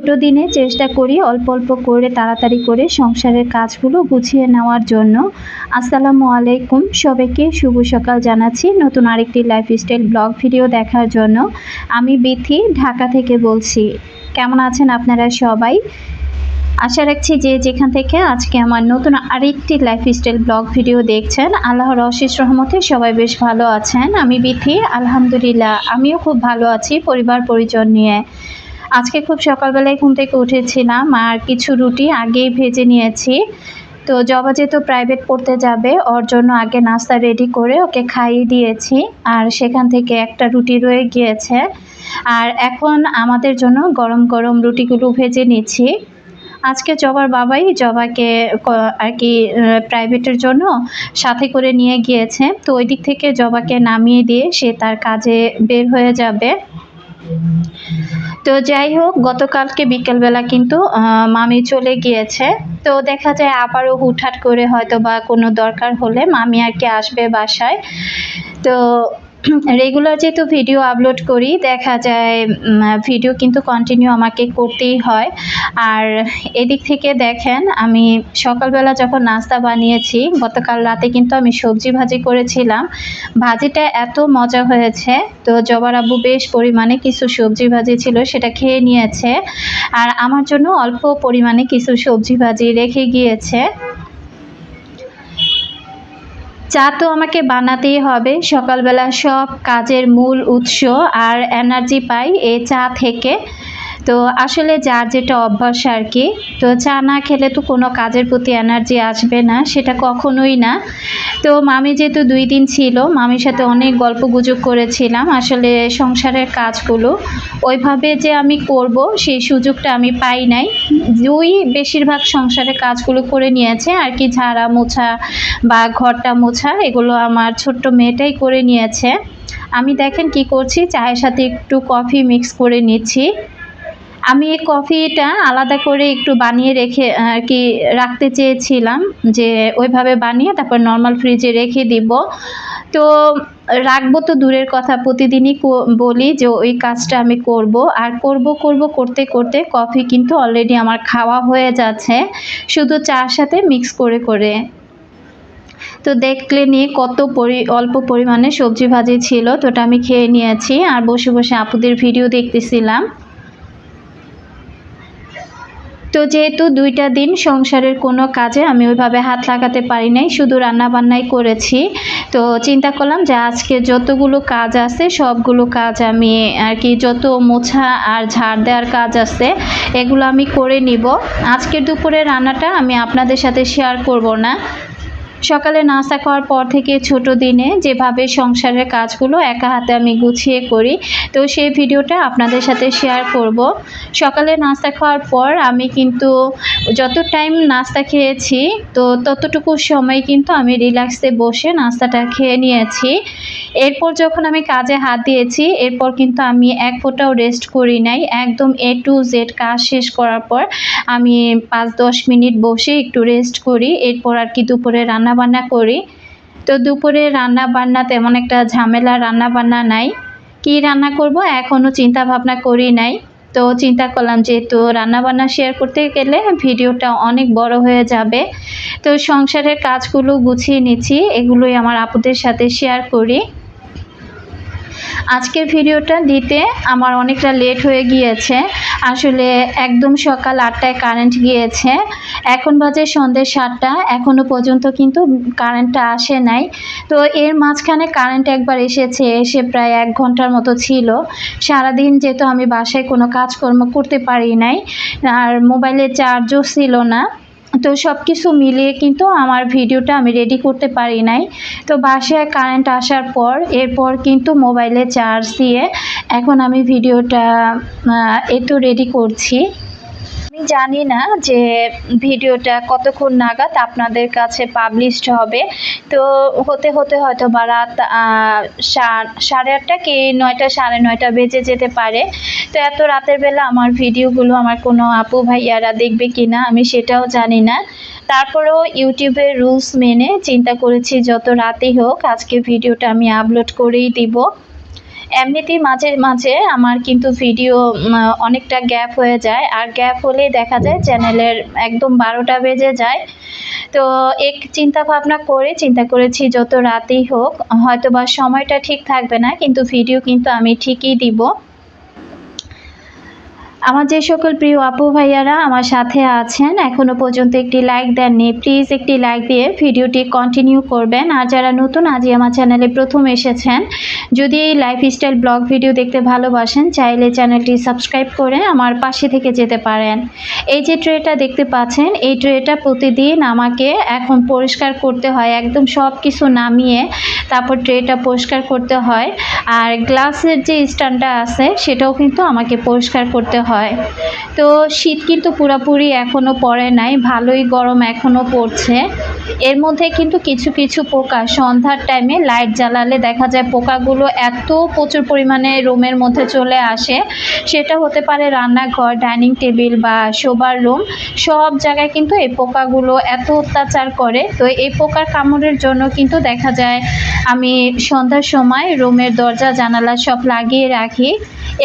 ছোট দিনে চেষ্টা করি অল্প অল্প করে তাড়াতাড়ি করে সংসারের কাজগুলো গুছিয়ে নেওয়ার জন্য। আসসালামু আলাইকুম সবাইকে, শুভ সকাল জানাচ্ছি নতুন আরেকটি লাইফস্টাইল ব্লগ ভিডিও দেখার জন্য। আমি বিথি, ঢাকা থেকে বলছি। কেমন আছেন আপনারা সবাই? আশা রাখছি যে যেখান থেকে আজকে আমার নতুন আরেকটি লাইফস্টাইল ব্লগ ভিডিও দেখছেন, আল্লাহর অশেষ রহমতে সবাই বেশ ভালো আছেন। আমি বিথি, আলহামদুলিল্লাহ, আমিও খুব ভালো আছি পরিবার পরিজন নিয়ে। আজকে খুব সকালবেলায় ঘুম থেকে উঠেছিলাম আর কিছু রুটি আগেই ভেজে নিয়েছি। তো জবা যেহেতু প্রাইভেট পড়তে যাবে, ওর জন্য আগে নাস্তা রেডি করে ওকে খাইয়ে দিয়েছি। আর সেখান থেকে একটা রুটি রয়ে গিয়েছে। আর এখন আমাদের জন্য গরম গরম রুটিগুলো ভেজে নিচ্ছি। আজকে জবার বাবাই জবাকে আর কি প্রাইভেটের জন্য সাথে করে নিয়ে গিয়েছে। তো ওই দিক থেকে জবাকে নামিয়ে দিয়ে সে তার কাজে বের হয়ে যাবে। তো যাই হোক, গতকালকে বিকেলবেলা কিন্তু মামি চলে গিয়েছে। তো দেখা যায় আবারও হুটহাট করে হয়তো বা কোনো দরকার হলে মামি আর কি আসবে বাসায়। তো রেগুলার যেহেতু ভিডিও আপলোড করি, দেখা যায় ভিডিও কিন্তু কন্টিনিউ আমাকে করতেই হয়। আর এদিক থেকে দেখেন, আমি সকালবেলা যখন নাস্তা বানিয়েছি, গতকাল রাতে কিন্তু আমি সবজি ভাজি করেছিলাম। ভাজিটা এত মজা হয়েছে। তো জবার আব্বু বেশ পরিমাণে কিছু সবজি ভাজি ছিল, সেটা খেয়ে নিয়েছে। আর আমার জন্য অল্প পরিমাণে কিছু সবজি ভাজি রেখে গিয়েছে। চা তো আমাকে বানাতেই হবে। সকালবেলা সব কাজের মূল উৎস আর এনার্জি পাই এ চা থেকে। তো আসলে যার যেটা অভ্যাস আর কি, তো চা না খেলে তো কোনো কাজের প্রতি এনার্জি আসবে না, সেটা কখনোই না। তো মামি যেহেতু দুই দিন ছিল, মামির সাথে অনেক গল্প গুজব করেছিলাম, আসলে সংসারের কাজগুলো ওইভাবে যে আমি করব, সেই সুযোগটা আমি পাই নাই। দুই বেশিরভাগ সংসারের কাজগুলো করে নিয়েছে, আর কি ঝাড়া মোছা বা ঘরটা মোছা, এগুলো আমার ছোট্ট মেয়েটাই করে নিয়েছে। আমি দেখেন কি করছি, চায়ের সাথে একটু কফি মিক্স করে নিচ্ছি। আমি এই কফিটা আলাদা করে একটু বানিয়ে রেখে আর কি রাখতে চেয়েছিলাম যে ওইভাবে বানিয়ে তারপর নর্মাল ফ্রিজে রেখে দিব। তো রাখব তো দূরের কথা, প্রতিদিনই বলি যে ওই কাজটা আমি করব। আর করব করব, করতে করতে কফি কিন্তু অলরেডি আমার খাওয়া হয়ে যাচ্ছে। শুধু চার সাথে মিক্স করে করে। তো দেখলে নিয়ে কত পরি, অল্প পরিমাণে সবজি ভাজি ছিল, তো ওটা আমি খেয়ে নিয়েছি। আর বসে বসে আপুদের ভিডিও দেখতেছিলাম। তো যেহেতু দুইটা দিন সংসারের কোনো কাজে আমি ওইভাবে হাত লাগাতে পারি নাই, শুধু রান্নাবান্নাই করেছি, তো চিন্তা করলাম যে আজকে যতগুলো কাজ আছে, সবগুলো কাজ আমি আর কি যত মোছা আর ঝাড় দেওয়ার কাজ আছে, এগুলো আমি করে নিব। আজকের দুপুরে রান্নাটা আমি আপনাদের সাথে শেয়ার করব না। সকালে নাস্তা খাওয়ার পর থেকে ছোট দিনে যেভাবে সংসারের কাজগুলো একা হাতে আমি গুছিয়ে করি, তো সেই ভিডিওটা আপনাদের সাথে শেয়ার করব। সকালে নাস্তা খাওয়ার পর আমি কিন্তু যত টাইম নাস্তা খেয়েছি, তো ততটুকু সময় কিন্তু আমি রিল্যাক্সে বসে নাস্তাটা খেয়ে নিয়েছি। এরপর যখন আমি কাজে হাত দিয়েছি, এরপর কিন্তু আমি এক ফোঁটাও রেস্ট করি নাই। একদম এ টু জেড কাজ শেষ করার পর আমি পাঁচ দশ মিনিট বসে একটু রেস্ট করি। এরপর আর কি দুপুরে রান্না বান্না করি। তো দুপুরে রান্না বান্না তেমন একটা ঝামেলা রান্না বান্না নাই। কি রান্না করব এখনও চিন্তা ভাবনা করি নাই। তো চিন্তা করলাম যে যেহেতু রান্নাবান্না শেয়ার করতে গেলে ভিডিওটা অনেক বড় হয়ে যাবে। তো সংসারের কাজগুলো গুছিয়ে নিচ্ছি, এগুলোই আমার আপুদের সাথে শেয়ার করি। আজকের ভিডিওটা দিতে আমার অনেকটা লেট হয়ে গিয়েছে। আসলে একদম সকাল আটটায় কারেন্ট গিয়েছে। এখন বাজে সন্ধ্যে সাতটা এখনও পর্যন্ত কিন্তু কারেন্টটা আসে নাই। তো এর মাঝখানে কারেন্ট একবার এসেছে, এসে প্রায় এক ঘণ্টার মতো ছিল। সারাদিন যেহেতু আমি বাসায় কোনো কাজকর্ম করতে পারি নাই, আর মোবাইলে চার্জও ছিল না। তো সব কিছু মিলিয়ে কিন্তু আমার ভিডিওটা আমি রেডি করতে পারি নাই। তো বাসায় কারেন্ট আসার পর এরপর কিন্তু মোবাইলে চার্জ দিয়ে এখন আমি ভিডিওটা আহ, তো রেডি করছি। জানি না যে ভিডিওটা কতক্ষণ নাগাদ আপনাদের কাছে পাবলিশড হবে। তো হতে হতে হয়তো বা রাত সাড়ে আটটা কি নয়টা, সাড়ে নয়টা বেজে যেতে পারে। তো এত রাতের বেলা আমার ভিডিওগুলো আমার কোনো আপু ভাইয়ারা দেখবে কি না আমি সেটাও জানি না। তারপরেও ইউটিউবের রুলস মেনে চিন্তা করেছি যত রাতেই হোক আজকে ভিডিওটা আমি আপলোড করেই দিব। এমনিতেই মাঝে মাঝে আমার কিন্তু ভিডিও অনেকটা গ্যাপ হয়ে যায়। আর গ্যাপ হলেই দেখা যায় চ্যানেলের একদম বারোটা বেজে যায়। তো এক চিন্তা ভাবনা করে, চিন্তা করেছি যত রাতেই হোক হয়তো বা সময়টা ঠিক থাকবে না, কিন্তু ভিডিও কিন্তু আমি ঠিকই দিব। আমার যে সকল প্রিয় আপু ভাইয়ারা আমার সাথে আছেন, এখনও পর্যন্ত একটি লাইক দেননি প্লিজ একটি লাইক দিয়ে ভিডিওটি কন্টিনিউ করবেন। আর যারা নতুন, আজই আমার চ্যানেলে প্রথম এসেছেন, যদি এই লাইফস্টাইল ব্লগ ভিডিও দেখতে ভালোবাসেন, চাইলে চ্যানেলটি সাবস্ক্রাইব করে আমার পাশে থেকে যেতে পারেন। এই যে ট্রেটা দেখতে পাচ্ছেন, এই ট্রেটা প্রতিদিন আমাকে এখন পরিষ্কার করতে হয়, একদম সব কিছু নামিয়ে তারপর ট্রেটা পরিষ্কার করতে হয়। আর গ্লাসের যে স্ট্যান্ডটা আছে, সেটাও কিন্তু আমাকে পরিষ্কার করতে হয়। তো শীত কিন্তু পুরোপুরি এখনও পড়ে নাই, ভালোই গরম এখনও পড়ছে। এর মধ্যে কিন্তু কিছু কিছু পোকা, সন্ধ্যার টাইমে লাইট জ্বালালে দেখা যায় পোকাগুলো এত প্রচুর পরিমাণে রুমের মধ্যে চলে আসে। সেটা হতে পারে রান্নাঘর ডাইনিং টেবিল বা শোবার রুম সব জায়গায় কিন্তু এই পোকাগুলো এত অত্যাচার করে। তো এই পোকার কামড়ের জন্য কিন্তু দেখা যায় আমি সন্ধ্যার সময় রুমের দরজা, জানালা সব লাগিয়ে রাখি।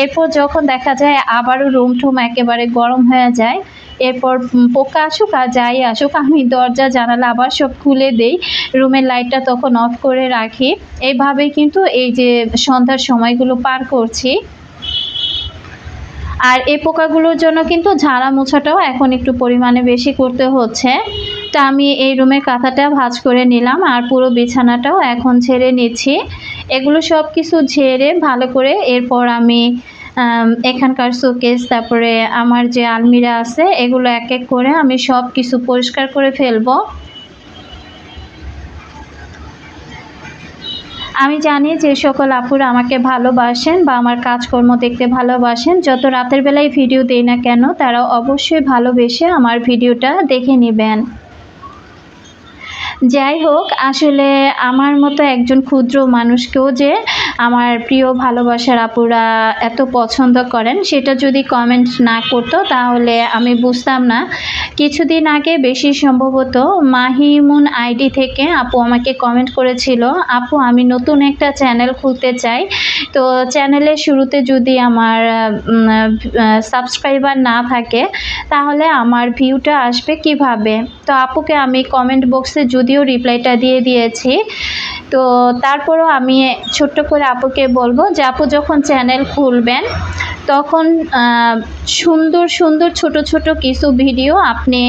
এরপর যখন দেখা যায় আবারও রুম টুম একেবারে গরম হয়ে যায়। এরপর পোকা আসুক আর যাই আসুক আমি দরজা জানালা আবার সব খুলে দেই। রুমের লাইটটা তখন অফ করে রাখি। এইভাবেই কিন্তু এই যে সন্ধ্যার সময়গুলো পার করছি। আর এই পোকাগুলোর জন্য কিন্তু ঝাড়া মোছাটাও এখন একটু পরিমাণে বেশি করতে হচ্ছে। তা আমি এই রুমের কাঁথাটা ভাঁজ করে নিলাম আর পুরো বিছানাটাও এখন ছেড়ে নিচ্ছি। এগুলো সব কিছু ঝেড়ে ভালো করে এরপর আম, এখানকার শোকেস তারপরে আমার যে আলমিরা আছে, এগুলো এক এক করে আমি সব কিছু পরিষ্কার করে ফেলব। আমি জানি যে সকল আপুরা আমাকে ভালোবাসেন বা আমার কাজকর্ম দেখতে ভালোবাসেন। যত রাতের বেলায় ভিডিও দেই না কেন, তারা অবশ্যই ভালোবেসে আমার ভিডিওটা দেখে নেবেন। যাই হোক, আসলে আমার মতো একজন ক্ষুদ্র মানুষকেও যে আমার প্রিয় ভালোবাসার আপুরা এত পছন্দ করেন, সেটা যদি কমেন্ট না করতো তাহলে আমি বুঝতাম না। কিছুদিন আগে বেশি সম্ভবত মাহিমুন আইডি থেকে আপু আমাকে কমেন্ট করেছিল, আপু, আমি নতুন একটা চ্যানেল খুলতে চাই। তো চ্যানেলের শুরুতে যদি আমার সাবস্ক্রাইবার না থাকে, তাহলে আমার ভিউটা আসবে কীভাবে? তো আপুকে আমি কমেন্ট বক্সে যদিও রিপ্লাইটা দিয়ে দিয়েছি। তো তারপরও আমি ছোট্ট করে আপুকে বলব যে আপু যখন চ্যানেল খুলবেন, তখন সুন্দর সুন্দর ছোট ছোট কিছু ভিডিও আপনি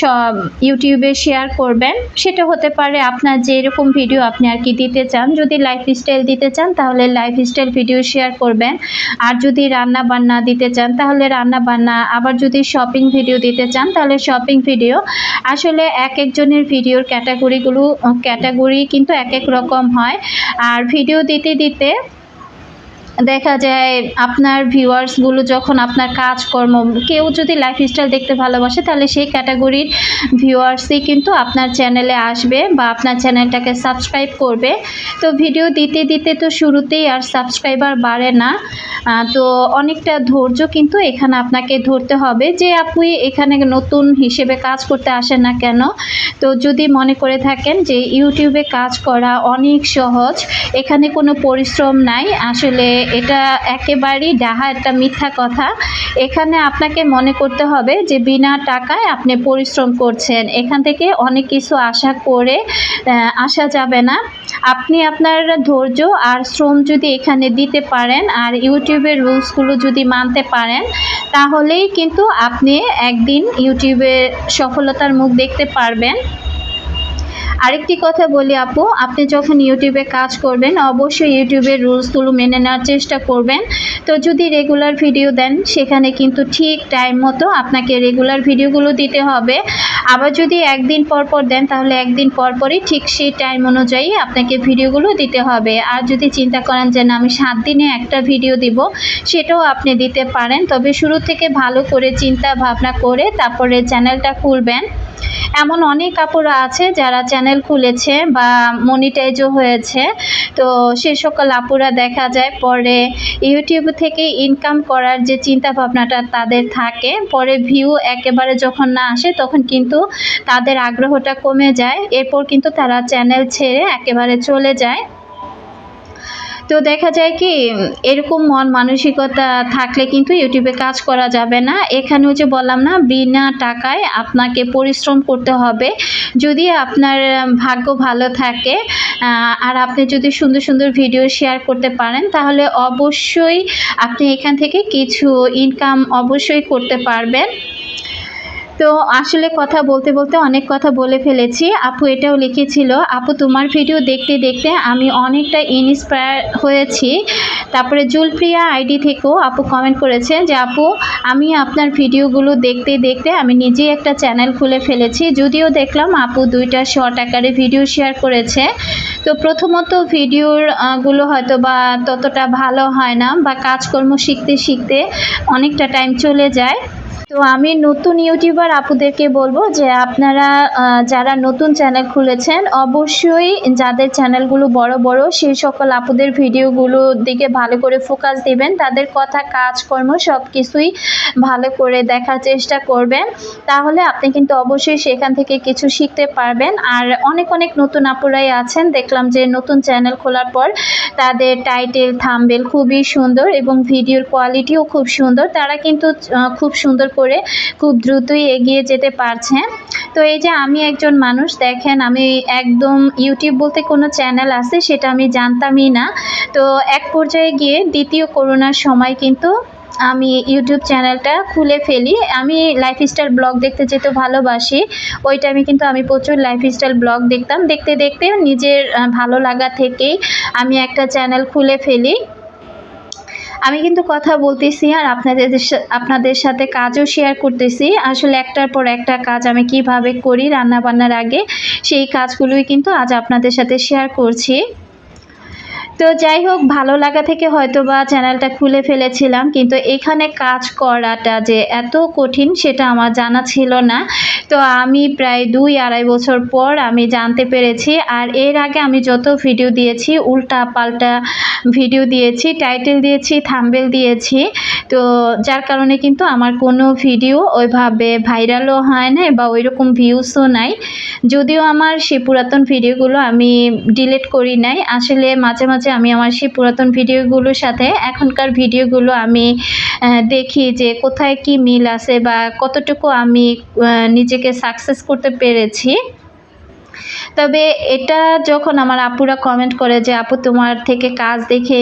সব ইউটিউবে শেয়ার করবেন। সেটা হতে পারে আপনার যেরকম ভিডিও আপনি আর কি দিতে চান। যদি লাইফস্টাইল দিতে চান, তাহলে লাইফস্টাইল ভিডিও শেয়ার করবেন। আর যদি রান্না বান্না দিতে চান, তাহলে রান্না বান্না আবার যদি শপিং ভিডিও দিতে চান, তাহলে শপিং ভিডিও আসলে এক একজনের ভিডিওর ক্যাটাগরিগুলো ক্যাটাগরি কিন্তু এক এক রকম হয়। আর ভিডিও দিতে দিতে দেখা যায় আপনার ভিউয়ার্সগুলো যখন আপনার কাজকর্ম, কেউ যদি লাইফস্টাইল দেখতে ভালোবাসে, তাহলে সেই ক্যাটাগরির ভিউয়ার্সই কিন্তু আপনার চ্যানেলে আসবে বা আপনার চ্যানেলটাকে সাবস্ক্রাইব করবে। তো ভিডিও দিতে দিতে তো শুরুতেই আর সাবস্ক্রাইবার বাড়ে না। তো অনেকটা ধৈর্য কিন্তু এখানে আপনাকে ধরতে হবে যে আপনি এখানে নতুন হিসেবে কাজ করতে আসেন না কেন? তো যদি মনে করে থাকেন যে ইউটিউবে কাজ করা অনেক সহজ, এখানে কোনো পরিশ্রম নাই, আসলে এটা একেবারেই ডাহা একটা মিথ্যা কথা। এখানে আপনাকে মনে করতে হবে যে বিনা টাকায় আপনি পরিশ্রম করছেন। এখান থেকে অনেক কিছু আশা করে আসা যাবে না। আপনি আপনার ধৈর্য আর শ্রম যদি এখানে দিতে পারেন আর ইউটিউবের রুলসগুলো যদি মানতে পারেন, তাহলেই কিন্তু আপনি একদিন ইউটিউবে সফলতার মুখ দেখতে পারবেন। আরেকটি কথা বলি আপু, আপনি যখন ইউটিউবে কাজ করবেন, অবশ্যই ইউটিউবের রুলসগুলো মেনে নেওয়ার চেষ্টা করবেন। তো যদি রেগুলার ভিডিও দেন, সেখানে কিন্তু ঠিক টাইম মতো আপনাকে রেগুলার ভিডিওগুলো দিতে হবে। আবার যদি একদিন পর পর দেন, তাহলে একদিন পর পরই ঠিক সেই টাইম অনুযায়ী আপনাকে ভিডিওগুলো দিতে হবে। আর যদি চিন্তা করেন যে, না, আমি সাত দিনে একটা ভিডিও দিব, সেটাও আপনি দিতে পারেন। তবে শুরু থেকে ভালো করে চিন্তা ভাবনা করে তারপরে চ্যানেলটা খুলবেন। এমন অনেক কাপড় আছে যারা চ্যানেল খুলেছে বা মনিটাইজও হয়েছে। তো সে সকল আপুরা দেখা যায়, পরে ইউটিউব থেকে ইনকাম করার যে চিন্তা ভাবনাটা তাদের থাকে, পরে ভিউ একেবারে যখন না আসে তখন কিন্তু তাদের আগ্রহটা কমে যায়। এরপর কিন্তু তারা চ্যানেল ছেড়ে একেবারে চলে যায়। তো দেখা যায় কি, এরকম মন মানসিকতা থাকলে কিন্তু ইউটিউবে কাজ করা যাবে না। এখানেও যে বললাম না, বিনা টাকায় আপনাকে পরিশ্রম করতে হবে। যদি আপনার ভাগ্য ভালো থাকে আর আপনি যদি সুন্দর সুন্দর ভিডিও শেয়ার করতে পারেন, তাহলে অবশ্যই আপনি এখান থেকে কিছু ইনকাম অবশ্যই করতে পারবেন। তো আসলে কথা বলতে বলতে অনেক কথা বলে ফেলেছি। আপু এটাও লিখেছিল, আপু, তোমার ভিডিও দেখতে দেখতে আমি অনেকটা ইন্সপায়ার হয়েছি। তারপরে জুলপ্রিয়া আইডি থেকেও আপু কমেন্ট করেছে যে, আপু, আমি আপনার ভিডিওগুলো দেখতে দেখতে আমি নিজেই একটা চ্যানেল খুলে ফেলেছি। যদিও দেখলাম আপু দুইটা শর্ট আকারে ভিডিও শেয়ার করেছে। তো প্রথমত ভিডিওরগুলো হয়তো বা ততটা ভালো হয় না বা কাজকর্ম শিখতে শিখতে অনেকটা টাইম চলে যায়। তো আমি নতুন ইউটিউবার আপুদেরকে বলব যে আপনারা যারা নতুন চ্যানেল খুলেছেন, অবশ্যই যাদের চ্যানেলগুলো বড় বড়, সেই সকল আপুদের ভিডিওগুলোর দিকে ভালো করে ফোকাস দিবেন। তাদের কথা, কাজকর্ম সব কিছুই ভালো করে দেখার চেষ্টা করবেন। তাহলে আপনি কিন্তু অবশ্যই সেখান থেকে কিছু শিখতে পারবেন। আর অনেক অনেক নতুন আপুরাই আছেন। দেখলাম যে নতুন চ্যানেল খোলার পর তাদের টাইটেল থাম্বেল খুবই সুন্দর এবং ভিডিওর কোয়ালিটিও খুব সুন্দর। তারা কিন্তু খুব সুন্দর করে খুব দ্রুতই এগিয়ে যেতে পারছেন তো এই যে আমি একজন মানুষ, দেখেন আমি একদম ইউটিউব বলতে কোনো চ্যানেল আছে, সেটা আমি জানতামই না। তো এক পর্যায়ে গিয়ে দ্বিতীয় করোনার সময় কিন্তু আমি ইউটিউব চ্যানেলটা খুলে ফেলি। আমি লাইফস্টাইল ব্লগ দেখতে যেতে ভালোবাসি ওই টাইমে কিন্তু আমি প্রচুর লাইফস্টাইল ব্লগ দেখতাম। দেখতে দেখতে নিজের ভালো লাগা থেকেই আমি একটা চ্যানেল খুলে ফেলি। আমি কিন্তু কথা বলতেছি আর আপনাদের আপনাদের সাথে কাজও শেয়ার করতেছি। আসলে একটার পর একটা কাজ আমি কীভাবে করি রান্না বান্নার আগে, সেই কাজগুলোই কিন্তু আজ আপনাদের সাথে শেয়ার করছি। তো যাই হোক, ভালো লাগা থেকে হয়তো বা চ্যানেলটা খুলে ফেলেছিলাম, কিন্তু এখানে কাজ করাটা যে এত কঠিন সেটা আমার জানা ছিল না। তো আমি প্রায় দুই আড়াই বছর পর আমি জানতে পেরেছি, আর এর আগে আমি যত ভিডিও দিয়েছি উল্টা পাল্টা ভিডিও দিয়েছি টাইটেল দিয়েছি থাম্বেল দিয়েছি, তো যার কারণে কিন্তু আমার কোনো ভিডিও ওইভাবে ভাইরালও হয় না বা ওইরকম ভিউসও নাই। যদিও আমার সে পুরাতন ভিডিওগুলো আমি ডিলিট করি নাই, আসলে মাঝে মাঝে আমি আমার সেই পুরাতন ভিডিওগুলোর সাথে এখনকার ভিডিওগুলো আমি দেখি যে কোথায় কি মিল আছে বা কতটুকু আমি নিজেকে সাকসেস করতে পেরেছি। তবে এটা যখন আমার আপুরা কমেন্ট করে যে, আপু, তোমার থেকে কাজ দেখে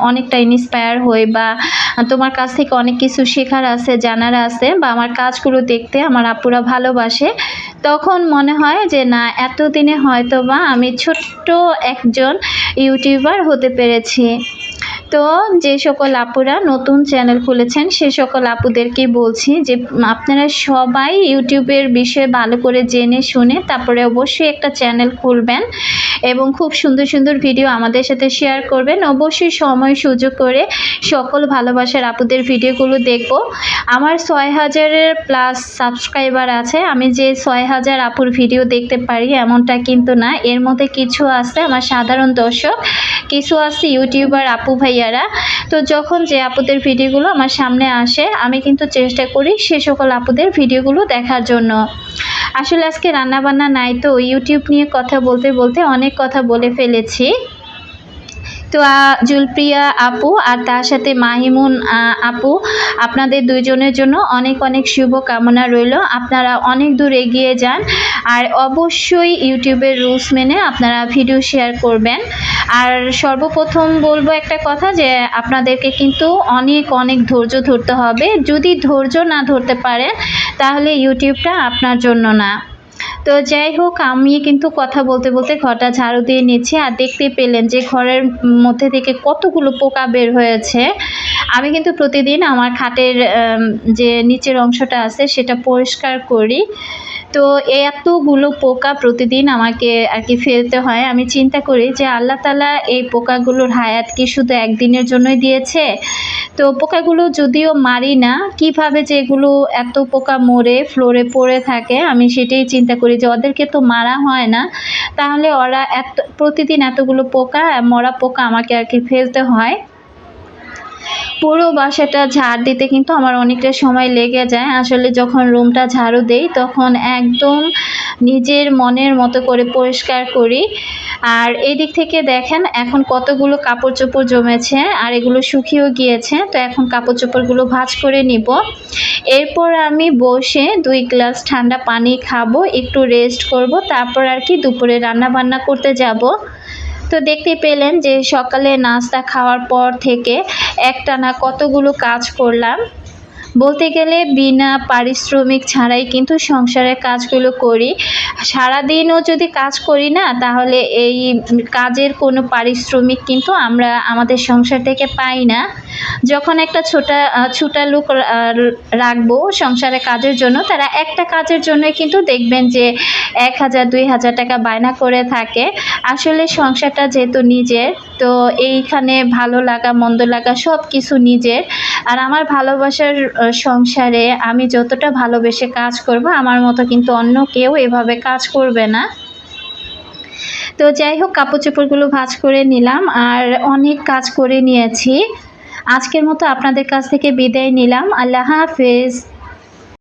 অনেকটা ইন্সপায়ার হই বা তোমার কাছ থেকে অনেক কিছু শেখার আছে, জানার আছে বা আমার কাজগুলো দেখতে আমার আপুরা ভালোবাসে, তখন মনে হয় যে, না, এতদিনে হয়তো বা আমি ছোট্ট একজন ইউটিউবার হতে পেরেছি। তো যে সকল আপুরা নতুন চ্যানেল খুলেছেন, সে সকল আপুদেরকে বলছি যে, আপনারা সবাই ইউটিউবের বিষয়ে ভালো করে জেনে শুনে তারপরে অবশ্যই একটা চ্যানেল খুলবেন এবং খুব সুন্দর সুন্দর ভিডিও আমাদের সাথে শেয়ার করবেন। অবশ্যই সময় সুযোগ করে সকল ভালোবাসার আপুদের ভিডিওগুলো দেখব। আমার ছয় হাজারের প্লাস সাবস্ক্রাইবার আছে। আমি যে ছয় হাজার আপুর ভিডিও দেখতে পারি এমনটা কিন্তু না। এর মধ্যে কিছু আছে আমার সাধারণ দর্শক, কিছু আছে ইউটিউবার আপু ভাইয়ারা, তো যখন যে আপুদের ভিডিওগুলো আমার সামনে আসে, আমি কিন্তু চেষ্টা করি সে সকল আপুদের ভিডিওগুলো দেখার জন্য। আসলে আজকে রান্নাবান্না নাই, তো ইউটিউব নিয়ে কথা বলতে বলতে অনেক কথা বলে ফেলেছি। তো জুলপ্রিয়া আপু আর তার সাথে মাহিমুন আপু, আপনাদের দুইজনের জন্য অনেক অনেক শুভ কামনা রইল। আপনারা অনেক দূর এগিয়ে যান আর অবশ্যই ইউটিউবের রুলস মেনে আপনারা ভিডিও শেয়ার করবেন। আর সর্বপ্রথম বলব একটা কথা যে, আপনাদেরকে কিন্তু অনেক অনেক ধৈর্য ধরতে হবে। যদি ধৈর্য না ধরতে পারেন, তাহলে ইউটিউবটা আপনার জন্য না। তো যাই হোক আমি কিন্তু কথা বলতে বলতে ঘরটা ঝাড়ু দিয়ে নিচ্ছি আর দেখতে পেলেন যে ঘরের মধ্যে থেকে কতগুলো পোকা বের হয়েছে। আমি কিন্তু প্রতিদিন আমার খাটের যে নিচের অংশটা আছে সেটা পরিষ্কার করি। তো এতগুলো পোকা প্রতিদিন আমাকে আর কি ফেলতে হয়। আমি চিন্তা করি যে আল্লাহ তালা এই পোকাগুলোর হায়াত কি শুধু একদিনের জন্যই দিয়েছে? তো পোকাগুলো যদিও মারি না, কীভাবে যে এগুলো এত পোকা মরে ফ্লোরে পড়ে থাকে, আমি সেটাই চিন্তা করি যে ওদেরকে তো মারা হয় না। তাহলে ওরা এত, প্রতিদিন এতগুলো পোকা, মরা পোকা আমাকে আর কি ফেলতে হয়। পুরো বাসাটা ঝাড় দিতে কিন্তু আমার অনেকটা সময় লেগে যায়। আসলে যখন রুমটা ঝাড়ু দেই, তখন একদম নিজের মনের মতো করে পরিষ্কার করি। আর এই দিক থেকে দেখেন, এখন কতগুলো কাপড় চোপড় জমেছে আর এগুলো শুকিয়েও গিয়েছে। তো এখন কাপড় চোপড়গুলো ভাঁজ করে নিব। এরপর আমি বসে দুই গ্লাস ঠান্ডা পানি খাব, একটু রেস্ট করব। তারপর আর কি দুপুরে রান্না বান্না করতে যাব। তো দেখতে পেলেন যে সকালে নাস্তা খাওয়ার পর থেকে একটানা কতগুলো কাজ করলাম। বলতে গেলে বিনা পারিশ্রমিক ছাড়াই কিন্তু সংসারের কাজগুলো করি। সারাদিনও যদি কাজ করি না, তাহলে এই কাজের কোনো পারিশ্রমিক কিন্তু আমরা আমাদের সংসার থেকে পাই না। যখন একটা ছোটা ছোটা লোক রাখব সংসারে কাজের জন্য, তারা একটা কাজের জন্য কিন্তু দেখবেন যে এক হাজার, দুই হাজার টাকা বায়না করে থাকে। আসলে সংসারটা যেহেতু নিজের তো এইখানে ভালো লাগা, মন্দ লাগা সব কিছু নিজের। আর আমার ভালোবাসার সংসারে আমি যতটা ভালোবেসে কাজ করব, আমার মতো কিন্তু অন্য কেউ এভাবে কাজ করবে না। তো যাই হোক, কাপড় চোপড়গুলো ভাজ করে নিলাম আর অনেক কাজ করে নিয়েছি। আজকের মতো আপনাদের কাছ থেকে বিদায় নিলাম। আল্লাহ হাফেজ।